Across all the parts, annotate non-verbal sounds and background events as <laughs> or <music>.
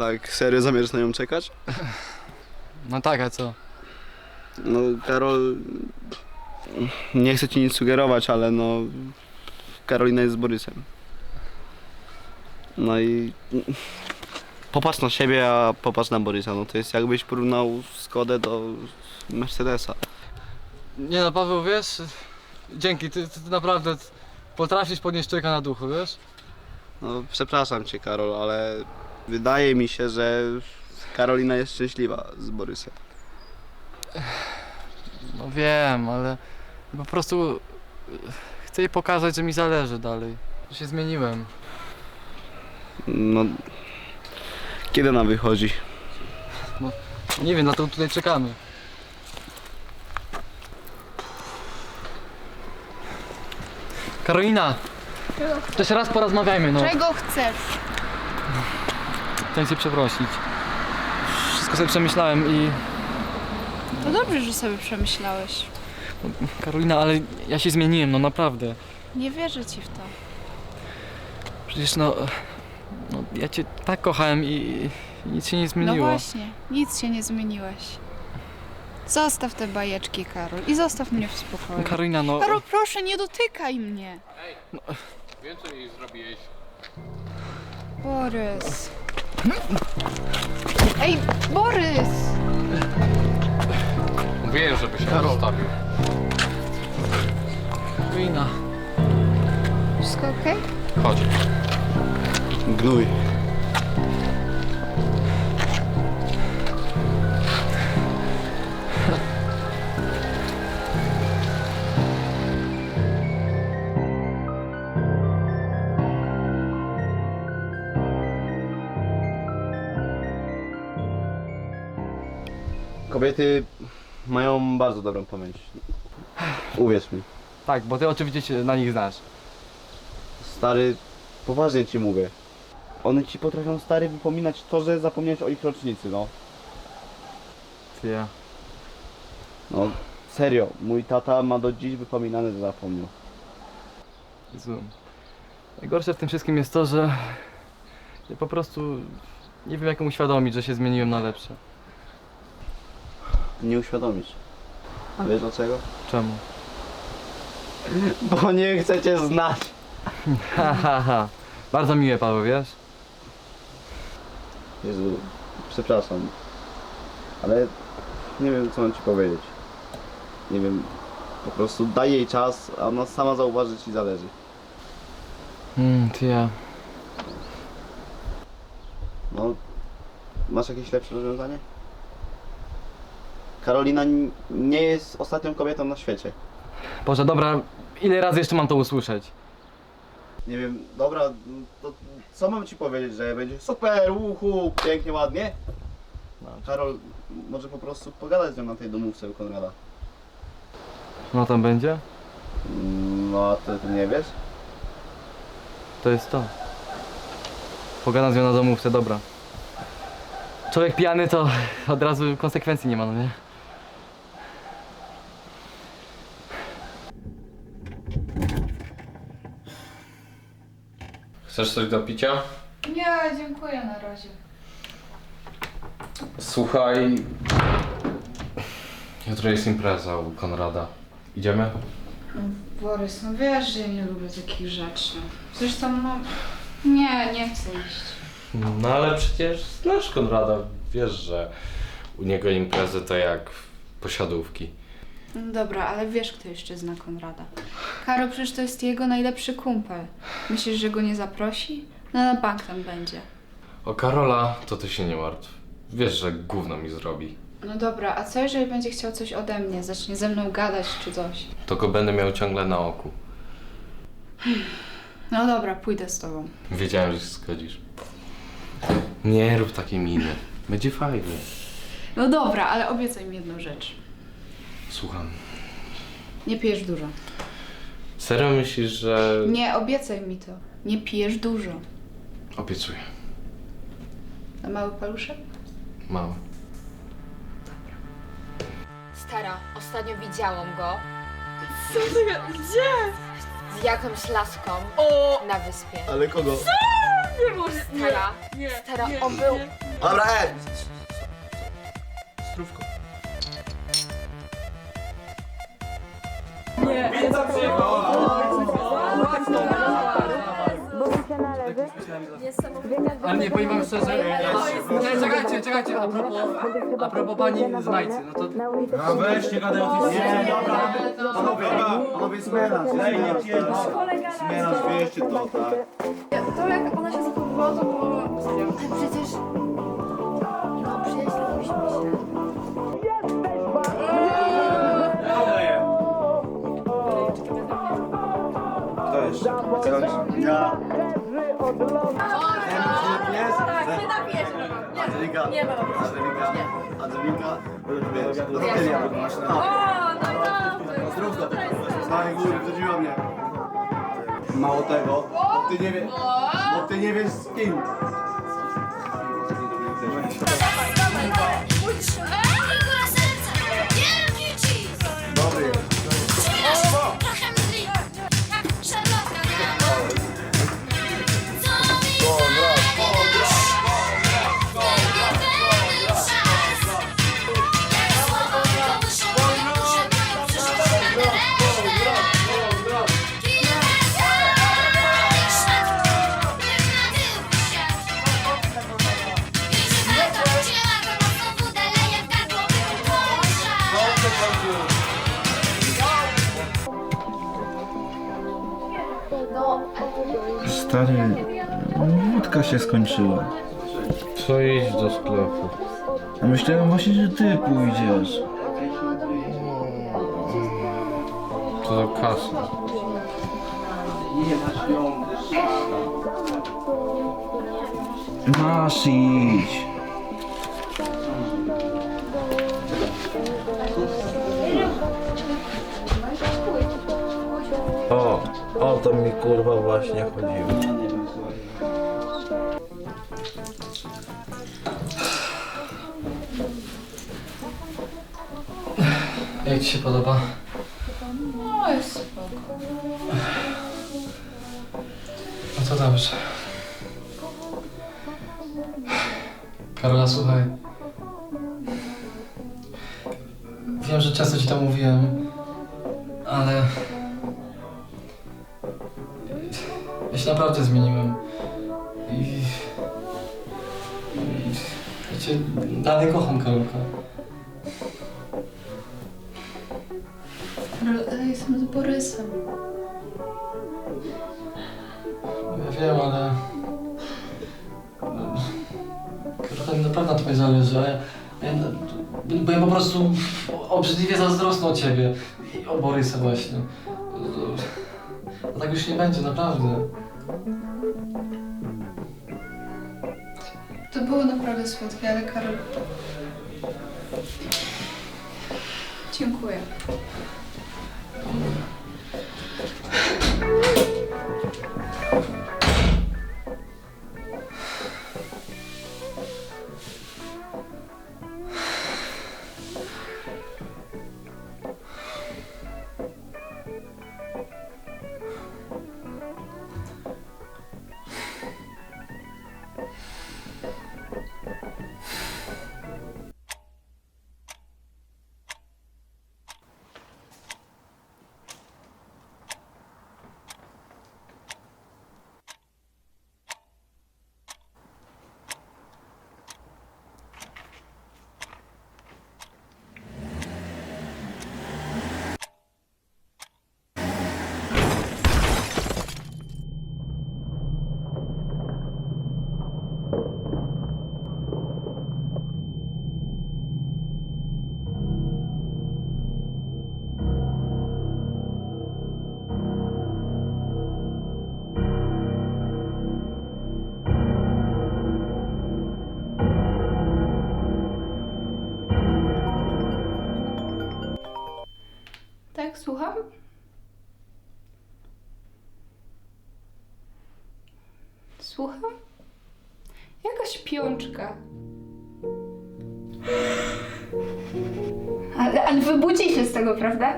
Tak, serio zamierzasz na nią czekać? No tak, a co? No, Karol... Nie chcę ci nic sugerować, ale no... Karolina jest z Borysem. No i... Popatrz na siebie, a popatrz na Borysa. No to jest jakbyś porównał Skodę do Mercedesa. Nie no, Paweł, wiesz, dzięki, ty, ty, naprawdę potrafisz podnieść człowieka na duchu, wiesz? No, przepraszam cię, Karol, ale wydaje mi się, że Karolina jest szczęśliwa z Borysem. No wiem, ale po prostu chcę jej pokazać, że mi zależy dalej. Że się zmieniłem. No... Kiedy ona wychodzi? Nie wiem, na to tutaj czekamy. Karolina, jeszcze raz porozmawiajmy, no. Czego chcesz? Chciałem cię przeprosić. Wszystko sobie przemyślałem i... To dobrze, że sobie przemyślałeś. Karolina, ale ja się zmieniłem, no naprawdę. Nie wierzę ci w to. Przecież no... no ja cię tak kochałem i, i nic się nie No zmieniło. właśnie, nic się nie zmieniłeś. Zostaw te bajeczki, Karol, i zostaw mnie w spokoju. Karolina, no... Karol, proszę, nie dotykaj mnie. Wiem, co jej zrobiłeś. Borys. Ej, Borys! Mówiłem, żeby się zostawił. Karolina. Wszystko okej? Chodź. Gnój. Kobiety mają bardzo dobrą pamięć. Uwierz mi. Tak, bo ty oczywiście się na nich znasz. Stary, poważnie ci mówię. One ci potrafią stary wypominać to, że zapomniałeś o ich rocznicy, no. Ty ja. No, serio, mój tata ma do dziś wypominane, że zapomniał. Jezu. Najgorsze w tym wszystkim jest to, że ja po prostu nie wiem jak mu uświadomić, że się zmieniłem na lepsze. Nie uświadomisz. A wiesz dlaczego? Czemu? <laughs> Bo nie chcę cię znać. Ha, ha, ha. Bardzo miłe, Paweł, wiesz? Jezu, przepraszam. Ale nie wiem, co mam ci powiedzieć. Nie wiem, po prostu daj jej czas, a ona sama zauważy, że ci zależy. Mm, ty ja. No, masz jakieś lepsze rozwiązanie? Karolina nie jest ostatnią kobietą na świecie. Boże, dobra, ile razy jeszcze mam to usłyszeć? Nie wiem, dobra, to co mam ci powiedzieć, że będzie super, uhu, pięknie, ładnie? No. Karol, może po prostu pogadać z nią na tej domówce u Konrada. No tam będzie? No, a ty, ty nie wiesz? To jest to. Pogadam z nią na domówce, dobra. Człowiek pijany to od razu konsekwencji nie ma, no nie? Chcesz coś do picia? Nie, dziękuję na razie. Słuchaj. Jutro jest impreza u Konrada. Idziemy? Borys, no wiesz, że ja nie lubię takich rzeczy. Zresztą, no... Nie, nie chcę iść. No ale przecież znasz Konrada. Wiesz, że u niego imprezy to jak posiadówki. No dobra, ale wiesz, kto jeszcze zna Konrada. Karo, przecież to jest jego najlepszy kumpel. Myślisz, że go nie zaprosi? No na bank tam będzie. O Karola to ty się nie martw. Wiesz, że gówno mi zrobi. No dobra, a co jeżeli będzie chciał coś ode mnie? Zacznie ze mną gadać czy coś? To go będę miał ciągle na oku. No dobra, pójdę z tobą. Wiedziałem, że się zgodzisz. Nie rób takiej miny. Będzie fajnie. No dobra, ale obiecaj mi jedną rzecz. Słucham. Nie pijesz dużo. Serio myślisz, że... Nie, obiecaj mi to. Nie pijesz dużo. Obiecuję. Na mały paluszek? Mały. Stara, ostatnio widziałam go Co ty, gdzie? z jakąś laską O, na wyspie. Ale kogo? nie może, Stara, nie, stara, nie, on był nie, Dobra, ej! Ale nie, powiem wam szczerze, nie, czekajcie, czekajcie, a propos, a propos pani z Majcy, no to No weź, nie gadaj o tym. Nie, dobra. Panowie, panowie, zmiana. Zmiana, świeście to, tak? To jak ona się zachowywała, to było... Przecież... Kto jeszcze? Ja. Jest? Nie ma. Angelika. Angelika. No. Mało tego, bo ty nie wiesz, bo ty nie wiesz z kim. Dobry. Się skończyła. Co iść do sklepu? A myślałem właśnie, że ty pójdziesz. To do kasy. Masz iść. O, o to mi kurwa właśnie chodziło. Ci się podoba? No jest spoko. No to dobrze. Karola, słuchaj. Wiem, że często ci to mówiłem, ale... Ja się naprawdę zmieniłem. I... I... Cię dalej kocham, Karolka. Borysem. Ja wiem, ale... Trochę mi naprawdę na tobie zależy, a ja, ja... Bo ja po prostu obrzydliwie zazdrosny o ciebie i o Borysa właśnie. A tak już nie będzie, naprawdę. To było naprawdę słodkie, ale Karol... Dziękuję. Mmm. Tak, słucham? Słucham? Jakaś piączka. Ale, ale wybudzi się z tego, prawda?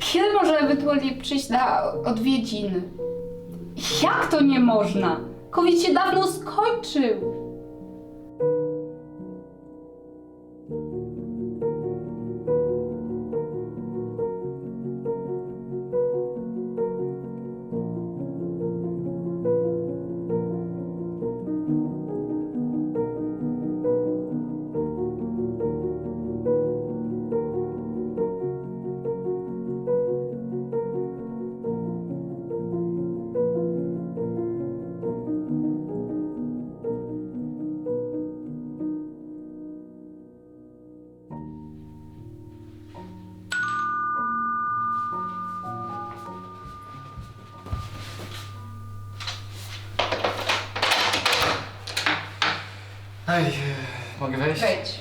Kiedy można ewentualnie przyjść na odwiedziny? Jak to nie można? COVID się dawno skończył. Wejść? Wejdź.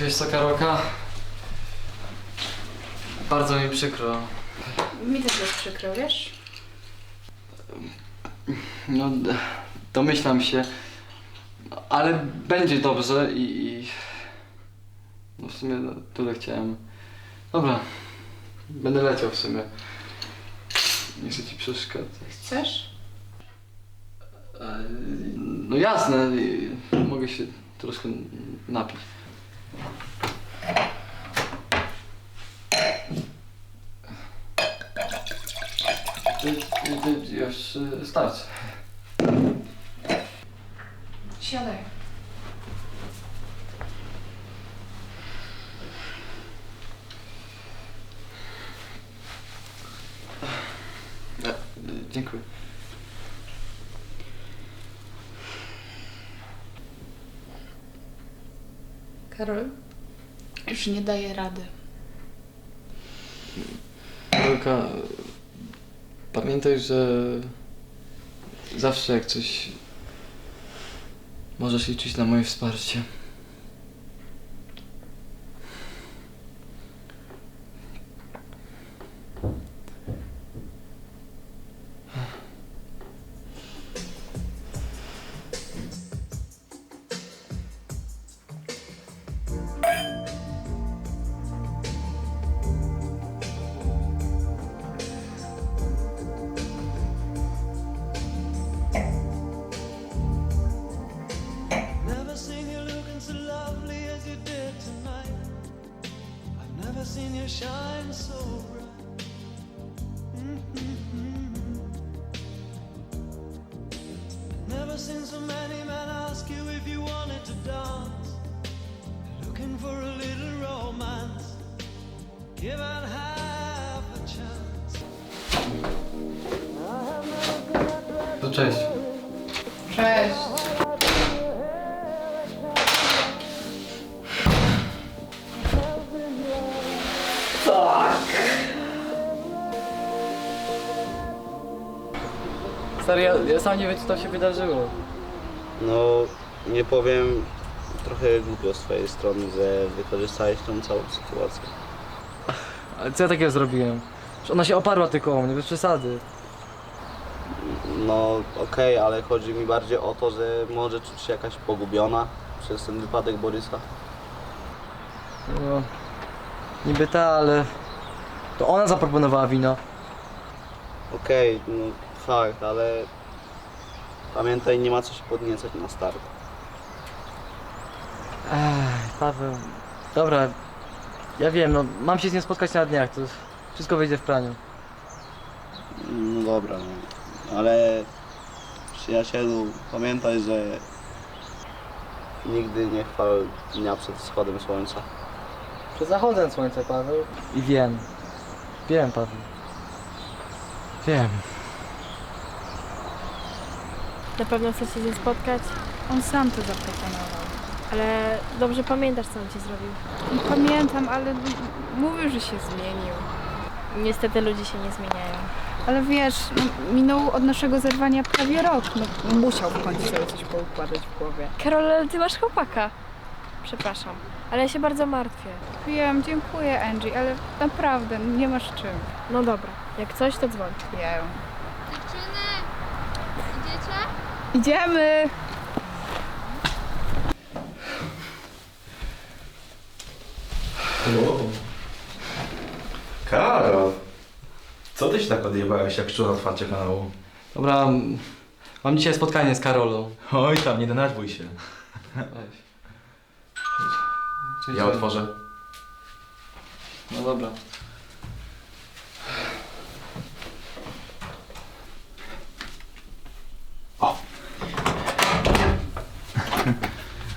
Wiesz co, Karolka? Bardzo mi przykro. Mi też jest przykro, wiesz? No, d- domyślam się. Ale będzie dobrze i... sumie no, tyle chciałem. Dobra. Będę leciał w sumie. Nie chcę ci przeszkadzać. Chcesz? E, No jasne, i mogę się troszkę napić. Ty, ty, ty, już y, starczy. Siadaj. E, Dziękuję. Karol? Już nie daję rady. Karolka, pamiętaj, że zawsze jak coś możesz liczyć na moje wsparcie. Seen you shine so bright. Mm-hmm. Never seen so many men ask you if you wanted to dance. Looking for a little romance. Give it half a chance. I have never been a dress To cześć. Cześć. Stary, ja, ja sam nie wiem, co tam się wydarzyło. No, nie powiem, trochę głupio z twojej strony, że wykorzystałeś tą całą sytuację. Ale co ja takiego zrobiłem? Że ona się oparła tylko o mnie, bez przesady. No, okej, ale chodzi mi bardziej o to, że może czuć się jakaś pogubiona przez ten wypadek Borysa. No, niby ta, ale to ona zaproponowała wino. Okej, no fakt, ale pamiętaj, nie ma co się podniecać na start. Ech, Paweł, dobra, ja wiem, no mam się z nią spotkać na dniach, to wszystko wyjdzie w praniu. No dobra, no. ale przyjacielu, pamiętaj, że nigdy nie chwal dnia przed wschodem słońca. Przed zachodem słońca, Paweł. I wiem, wiem, Paweł. Wiem. Na pewno chcesz się z nim spotkać, On sam to zaproponował. ale dobrze pamiętasz, co on ci zrobił. Pamiętam, ale mówił, że się zmienił. Niestety ludzie się nie zmieniają. Ale wiesz, no, minął od naszego zerwania prawie rok. No, musiał w końcu sobie coś poukładać w głowie. Karol, ale ty masz chłopaka. Przepraszam, ale ja się bardzo martwię. Wiem, dziękuję Angie, ale naprawdę nie masz czym. No dobra, jak coś, to dzwoń. Wiem. Dziewczyny, Idziemy! No. Karol! Co ty się tak odjebałeś jak szczur na otwarcie kanału? Dobra, mam dzisiaj spotkanie z Karolą. Oj tam, nie denerwuj się. Weź. Chodź. Ja otworzę. No dobra.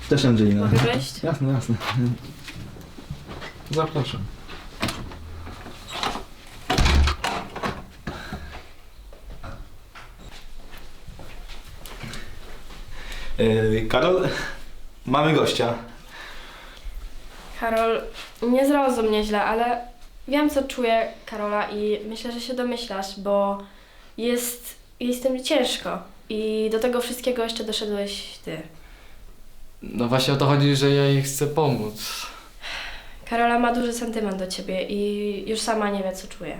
Też Angelina. Mogę wejść? Jasne, jasne. Zapraszam. Yy, Karol, mamy gościa. Karol, nie zrozum mnie źle, ale wiem co czuje Karola i myślę, że się domyślasz, bo jest jej z tym ciężko. I do tego wszystkiego jeszcze doszedłeś ty. No właśnie o to chodzi, że ja jej chcę pomóc. Karola ma duży sentyment do ciebie i już sama nie wie co czuje.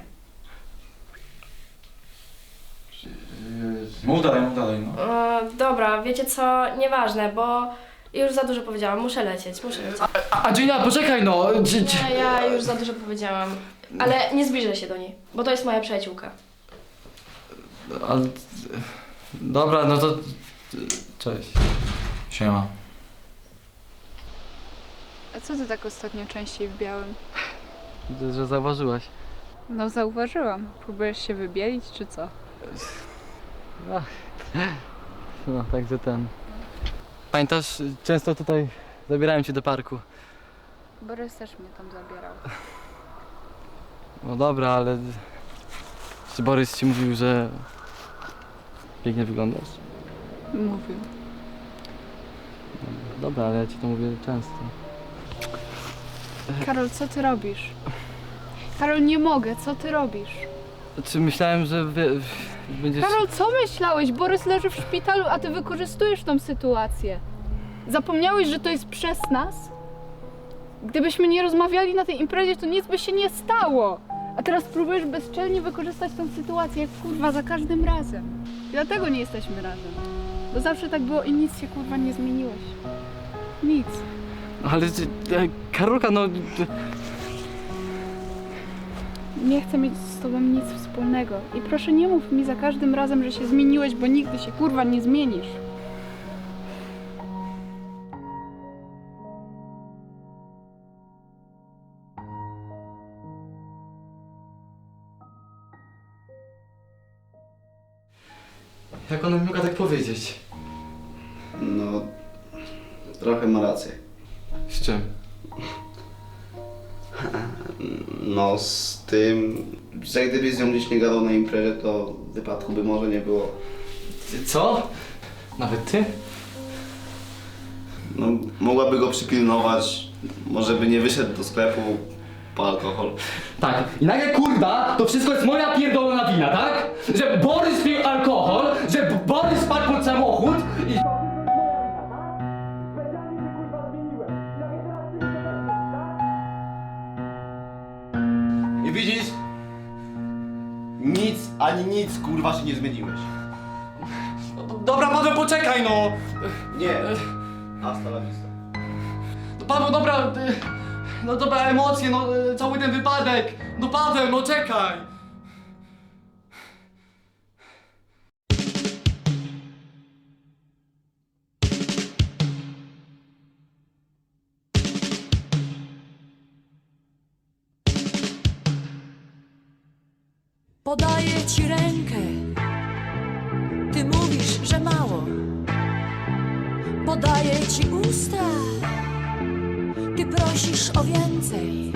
Mów dalej, mów dalej, no. E, dobra, wiecie co, nieważne, bo już za dużo powiedziałam, muszę lecieć, muszę lecieć. A, a Gina, poczekaj no! Nie, ja już za dużo powiedziałam, ale nie zbliżę się do niej, bo to jest moja przyjaciółka. Ale... Dobra, no to... Cześć. Siema. A co ty tak ostatnio częściej w białym? Widzę, że zauważyłaś. No zauważyłam. Próbujesz się wybielić, czy co? No, także ten... Pamiętasz, często tutaj zabierałem cię do parku. Borys też mnie tam zabierał. No dobra, ale... Czy Borys ci mówił, że... Pięknie wyglądasz? Mówił. Dobra, ale ja ci to mówię często. Karol, co ty robisz? Karol, nie mogę, co ty robisz? Czy myślałem, że wie, będziesz... Karol, co myślałeś? Borys leży w szpitalu, a ty wykorzystujesz tą sytuację. Zapomniałeś, że to jest przez nas? Gdybyśmy nie rozmawiali na tej imprezie, to nic by się nie stało. A teraz próbujesz bezczelnie wykorzystać tą sytuację, jak kurwa za każdym razem. Dlatego nie jesteśmy razem. Bo zawsze tak było i nic się kurwa nie zmieniłeś. Nic. Ale... e, Karolka, no... Nie chcę mieć z tobą nic wspólnego. I proszę nie mów mi za każdym razem, że się zmieniłeś, bo nigdy się kurwa nie zmienisz. Jak ona mi mogła tak powiedzieć? No, trochę ma rację. Czym? No, z tym, że gdybyś z nią gdzieś nie gadał na imprezie, to wypadku by może nie było. Ty co? Nawet ty? No, mogłaby go przypilnować, może by nie wyszedł do sklepu po alkohol. Tak. I nagle kurwa, to wszystko jest moja pierdolona wina, tak? Że Borys pił alkohol, że B- Borys spadł pod samochód ani nic, kurwa, się nie zmieniłeś. Dobra, Paweł, poczekaj no! Nie. Hasta la vista. No Paweł, dobra... y, No dobra, emocje, no y, cały ten wypadek. No Paweł, no czekaj! Ci rękę, ty mówisz, że mało. Podaję ci usta, ty prosisz o więcej.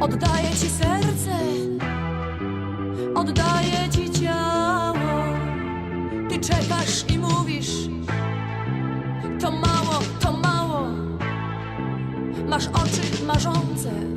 Oddaję ci serce, oddaję ci ciało. Ty czekasz i mówisz, to mało, to mało. Masz oczy marzące